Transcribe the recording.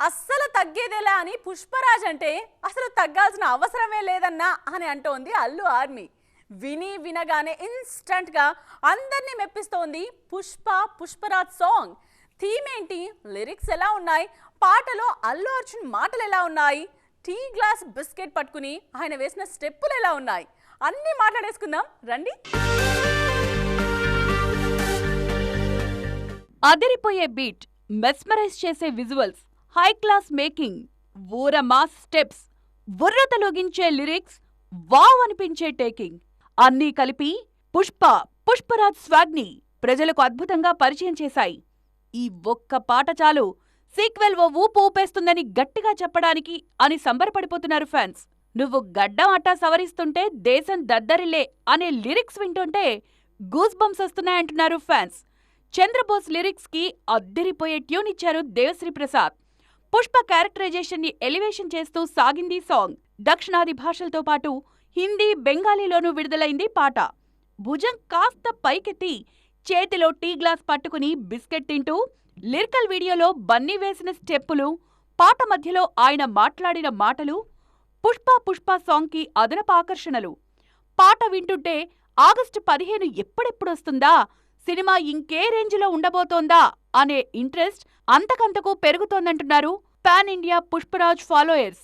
అస్సలు తగ్గేదేలా అని పుష్పరాజ్ అంటే అసలు తగ్గాల్సిన అవసరమే లేదన్నా అని అంటోంది అల్లు ఆర్మీ. విని వినగానే ఇన్స్టంట్గా అందరినీ మెప్పిస్తోంది పుష్ప పుష్పరాజ్ సాంగ్. థీమ్ ఏంటి? లిరిక్స్ ఎలా ఉన్నాయి? పాటలో అల్లు అర్జున్ మాటలు ఎలా ఉన్నాయి? టీ గ్లాస్ బిస్కెట్ పట్టుకుని ఆయన వేసిన స్టెప్పులు ఎలా ఉన్నాయి? అన్నీ మాట్లాడేసుకుందాం. రండి. అదిరిపోయే బీట్ మెస్మరైజ్ చేసే విజువల్స్. హై క్లాస్ మేకింగ్ ఊర మాస్ స్టెప్స్ బుర్రతలోగించే లిరిక్స్ వావ్ అనిపించే టేకింగ్. అన్నీ కలిపి పుష్ప పుష్పరాజ్ స్వాగ్ని ప్రజలకు అద్భుతంగా పరిచయం చేశాయి. ఈ ఒక్క పాట చాలు. సీక్వెల్ ఓ ఊపు ఊపేస్తుందని గట్టిగా చెప్పడానికి అని సంబరపడిపోతున్నారు ఫ్యాన్స్. నువ్వు గడ్డం అట్టా సవరిస్తుంటే దేశం దద్దరిలే అనే లిరిక్స్ వింటుంటే గూస్ బంప్స్ వస్తున్నాయంటున్నారు ఫ్యాన్స్. చంద్రబోస్ లిరిక్స్కి అద్దరిపోయే ట్యూన్ ఇచ్చారు దేవశ్రీ ప్రసాద్. పుష్ప క్యారెక్టరైజేషన్ని ఎలివేషన్ చేస్తూ సాగింది సాంగ్ దక్షిణాది భాషలతో పాటు హిందీ బెంగాలీలోనూ విడుదలైంది పాట. భుజం కాస్త పైకెత్తి చేతిలో టీ గ్లాస్ పట్టుకుని బిస్కెట్ తింటూ లిరికల్ వీడియోలో బన్నీ వేసిన స్టెప్పులు పాట మధ్యలో ఆయన మాట్లాడిన మాటలు పుష్ప పుష్ప సాంగ్కి అదనపు ఆకర్షణలు. పాట వింటుంటే ఆగస్టు పదిహేను ఎప్పుడెప్పుడొస్తుందా సినిమా ఇంకే రేంజ్లో ఉండబోతోందా? అనే ఇంట్రెస్ట్ అంతకంతకు పెరుగుతోందంటున్నారు pan India Pushparaj followers.